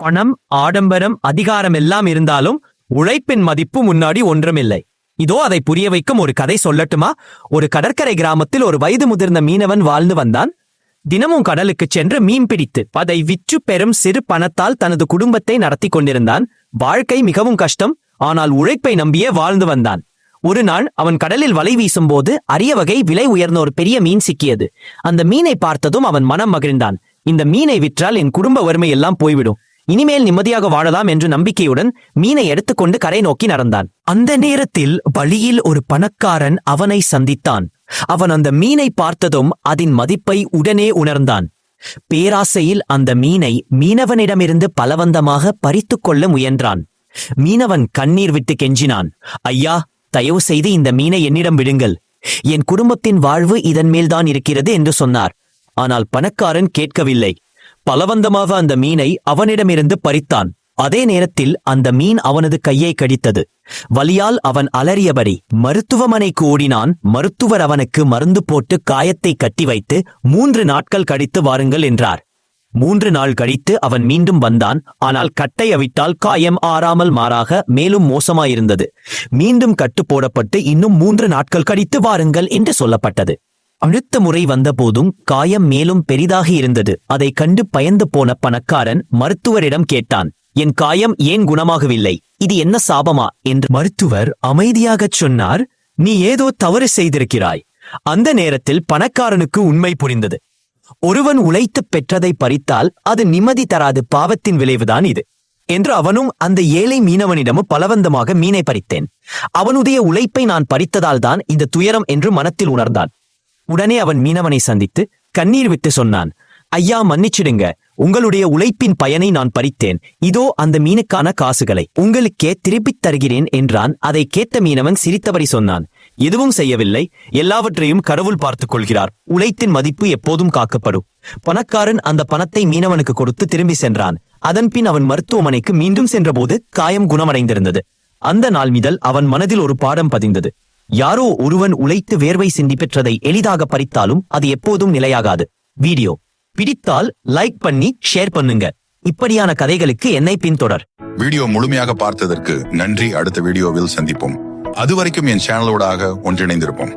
பணம் ஆடம்பரம் அதிகாரம் எல்லாம் இருந்தாலும் உழைப்பின் மதிப்பு முன்னாடி ஒன்றுமில்லை. இதோ அதை புரிய வைக்கும் ஒரு கதை சொல்லட்டுமா? ஒரு கடற்கரை கிராமத்தில் ஒரு வயது முதிர்ந்த மீனவன் வாழ்ந்து வந்தான். தினமும் கடலுக்குச் சென்று மீன் பிடித்து அதை விற்று பெறும் சிறு பணத்தால் தனது குடும்பத்தை நடத்தி கொண்டிருந்தான். வாழ்க்கை மிகவும் கஷ்டம் ஆனால் உழைப்பை நம்பியே வாழ்ந்து வந்தான். ஒரு நாள் அவன் கடலில் வலை வீசும்போது அரிய வகை விலை உயர்ந்த ஒரு பெரிய மீன் சிக்கியது. அந்த மீனை பார்த்ததும் அவன் மனம் மகிழ்ந்தான். இந்த மீனை விற்றால் என் குடும்ப வறுமை எல்லாம் போய்விடும். இனிமேல் நிம்மதியாக வாழலாம் என்று நம்பிக்கையுடன் மீனை எடுத்துக்கொண்டு கரை நோக்கி நடந்தான். அந்த நேரத்தில் வழியில் ஒரு பணக்காரன் அவனை சந்தித்தான். அவன் அந்த மீனை பார்த்ததும் அதன் மதிப்பை உடனே உணர்ந்தான். பேராசையில் அந்த மீனை மீனவனிடமிருந்து பலவந்தமாக பறித்துக் கொள்ள முயன்றான். மீனவன் கண்ணீர் விட்டு கெஞ்சினான். ஐயா தயவு செய்து இந்த மீனை என்னிடம் விடுங்கள். என் குடும்பத்தின் வாழ்வு இதன் மேல்தான் இருக்கிறது என்று சொன்னார். ஆனால் பணக்காரன் கேட்கவில்லை. பலவந்தமாக அந்த மீனை அவனிடமிருந்து பறித்தான். அதே நேரத்தில் அந்த மீன் அவனது கையை கடித்தது. வலியால் அவன் அலறியபடி மருத்துவமனைக்கு ஓடினான் மருத்துவர் அவனுக்கு மருந்து போட்டு காயத்தை கட்டி வைத்து மூன்று நாட்கள் கழித்து வாருங்கள் என்றார். மூன்று நாள் கழித்து அவன் மீண்டும் வந்தான். ஆனால் கட்டை அவிட்டால் காயம் ஆறாமல் மாறாக மேலும் மோசமாயிருந்தது. மீண்டும் கட்டு போடப்பட்டு இன்னும் மூன்று நாட்கள் கழித்து வாருங்கள் என்று சொல்லப்பட்டது. அடுத்த முறை வந்தபோதும் காயம் மேலும் பெரிதாக இருந்தது. அதை கண்டு பயந்து போன பணக்காரன் மருத்துவரிடம் கேட்டான் என் காயம் ஏன் குணமாகவில்லை? இது என்ன சாபமா? என்று மருத்துவர் அமைதியாகச் சொன்னார் நீ ஏதோ தவறு செய்திருக்கிறாய். அந்த நேரத்தில் பணக்காரனுக்கு உண்மை புரிந்தது. ஒருவன் உழைத்துப் பெற்றதை பறித்தால் அது நிம்மதி தராது பாவத்தின் விளைவுதான் இது என்று அவனும் அந்த ஏழை மீனவனிடமும் பலவந்தமாக மீனை பறித்தேன். அவனுடைய உழைப்பை நான் பறித்ததால் தான் இந்த துயரம் என்று மனத்தில் உணர்ந்தான். உடனே அவன் மீனவனை சந்தித்து கண்ணீர் விட்டு சொன்னான். ஐயா மன்னிச்சிடுங்க. உங்களுடைய உழைப்பின் பயனை நான் பறித்தேன். இதோ அந்த மீனுக்கான காசுகளை உங்களுக்கே திருப்பித் தருகிறேன் என்றான். அதை கேட்ட மீனவன் சிரித்தபடி சொன்னான். எதுவும் செய்யவில்லை. எல்லாவற்றையும் கடவுள் பார்த்துக் கொள்கிறார். உழைத்தின் மதிப்பு எப்போதும் காக்கப்படும். பணக்காரன் அந்த பணத்தை மீனவனுக்கு கொடுத்து திரும்பி சென்றான். அதன்பின் அவன் மருத்துவமனைக்கு மீண்டும் சென்றபோது காயம் குணமடைந்திருந்தது. அந்த நாள் முதல் அவன் மனதில் ஒரு பாடம் பதிந்தது. யாரோ ஒருவன் உழைத்து வேர்வை சிந்தி பெற்றதை எளிதாக பறித்தாலும் அது எப்போதும் நிலையாகாது. வீடியோ. பிடித்தால் லைக் பண்ணி ஷேர் பண்ணுங்க. இப்படியான கதைகளுக்கு என்னை பின்தொடர். வீடியோ முழுமையாக பார்த்ததற்கு நன்றி. அடுத்த வீடியோவில் சந்திப்போம். அதுவரைக்கும் என் சேனலோடாக ஒன்றிணைந்திருப்போம்.